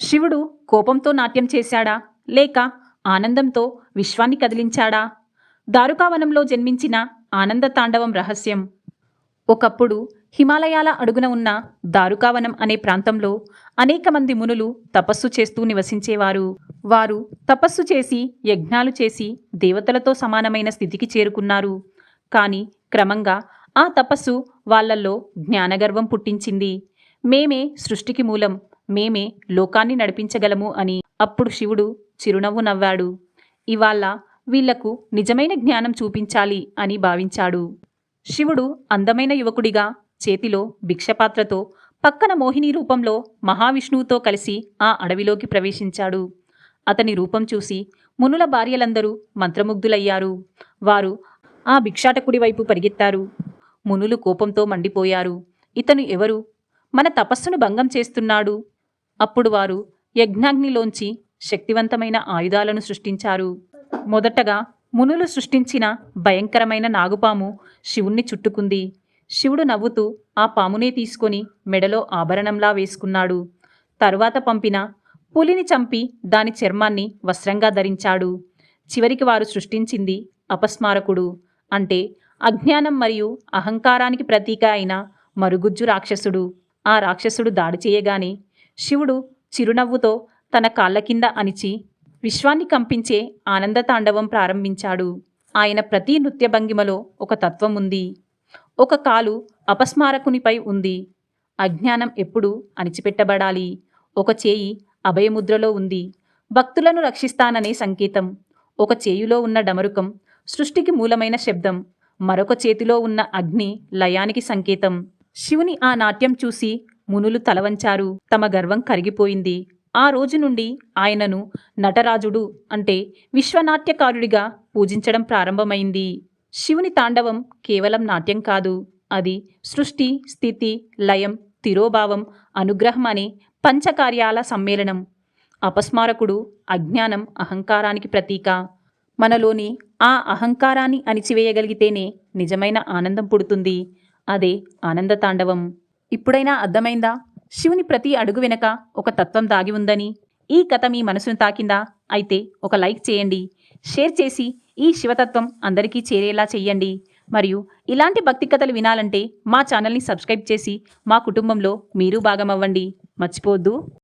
శివుడు కోపంతో నాట్యం చేశాడా? లేక ఆనందంతో విశ్వాన్ని కదిలించాడా? దారుకావనంలో జన్మించిన ఆనంద తాండవం రహస్యం. ఒకప్పుడు హిమాలయాల అడుగున ఉన్న దారుకావనం అనే ప్రాంతంలో అనేక మంది మునులు తపస్సు చేస్తూ నివసించేవారు. వారు తపస్సు చేసి యజ్ఞాలు చేసి దేవతలతో సమానమైన స్థితికి చేరుకున్నారు. కానీ క్రమంగా ఆ తపస్సు వాళ్ళల్లో జ్ఞానగర్వం పుట్టించింది. మేమే సృష్టికి మూలం. మేమే లోకాన్ని నడిపించగలము అని. అప్పుడు శివుడు చిరునవ్వు నవ్వాడు. ఇవాళ వీళ్ళకు నిజమైన జ్ఞానం చూపించాలి అని భావించాడు. శివుడు అందమైన యువకుడిగా చేతిలో భిక్షపాత్రతో పక్కన మోహిని రూపంలో మహావిష్ణువుతో కలిసి ఆ అడవిలోకి ప్రవేశించాడు. అతని రూపం చూసి మునుల భార్యలందరూ మంత్రముగ్ధులయ్యారు. వారు ఆ భిక్షాటకుడి వైపు పరిగెత్తారు. మునులు కోపంతో మండిపోయారు. ఇతను ఎవరు? మన తపస్సును భంగం చేస్తున్నాడు. అప్పుడు వారు యజ్ఞాగ్నిలోంచి శక్తివంతమైన ఆయుధాలను సృష్టించారు. మొదటగా మునులు సృష్టించిన భయంకరమైన నాగుపాము శివుణ్ణి చుట్టుకుంది. శివుడు నవ్వుతూ ఆ పామునే తీసుకొని మెడలో ఆభరణంలా వేసుకున్నాడు. తరువాత పంపిన పులిని చంపి దాని చర్మాన్ని వస్త్రంగా ధరించాడు. చివరికి వారు సృష్టించింది అపస్మారకుడు. అంటే అజ్ఞానం మరియు అహంకారానికి ప్రతీక అయిన మరుగుజ్జు రాక్షసుడు. ఆ రాక్షసుడు దాడి చేయగానే శివుడు చిరునవ్వుతో తన కాళ్ళ కింద అణిచి విశ్వాన్ని కంపించే ఆనంద తాండవం ప్రారంభించాడు. ఆయన ప్రతి నృత్య భంగిమలో ఒక తత్వం ఉంది. ఒక కాలు అపస్మారకునిపై ఉంది. అజ్ఞానం ఎప్పుడు అణిచిపెట్టబడాలి. ఒక చేయి అభయముద్రలో ఉంది. భక్తులను రక్షిస్తాననే సంకేతం. ఒక చేయులో ఉన్న డమరుకం సృష్టికి మూలమైన శబ్దం. మరొక చేతిలో ఉన్న అగ్ని లయానికి సంకేతం. శివుని ఆ నాట్యం చూసి మునులు తలవంచారు. తమ గర్వం కరిగిపోయింది. ఆ రోజు నుండి ఆయనను నటరాజుడు అంటే విశ్వనాట్యకారుడిగా పూజించడం ప్రారంభమైంది. శివుని తాండవం కేవలం నాట్యం కాదు. అది సృష్టి స్థితి లయం తిరోభావం అనుగ్రహం అనే పంచకార్యాల సమ్మేళనం. అపస్మారకుడు అజ్ఞానం అహంకారానికి ప్రతీక. మనలోని ఆ అహంకారాన్ని అణిచివేయగలిగితేనే నిజమైన ఆనందం పుడుతుంది. అదే ఆనంద తాండవం. ఇప్పుడైనా అర్థమైందా? శివుని ప్రతి అడుగు వెనక ఒక తత్వం దాగి ఉందని ఈ కథ మీ మనసును తాకిందా? అయితే ఒక లైక్ చేయండి. షేర్ చేసి ఈ శివతత్వం అందరికీ చేరేలా చెయ్యండి. మరియు ఇలాంటి భక్తి కథలు వినాలంటే మా ఛానల్ని సబ్స్క్రైబ్ చేసి మా కుటుంబంలో మీరు భాగమవ్వండి. మర్చిపోవద్దు.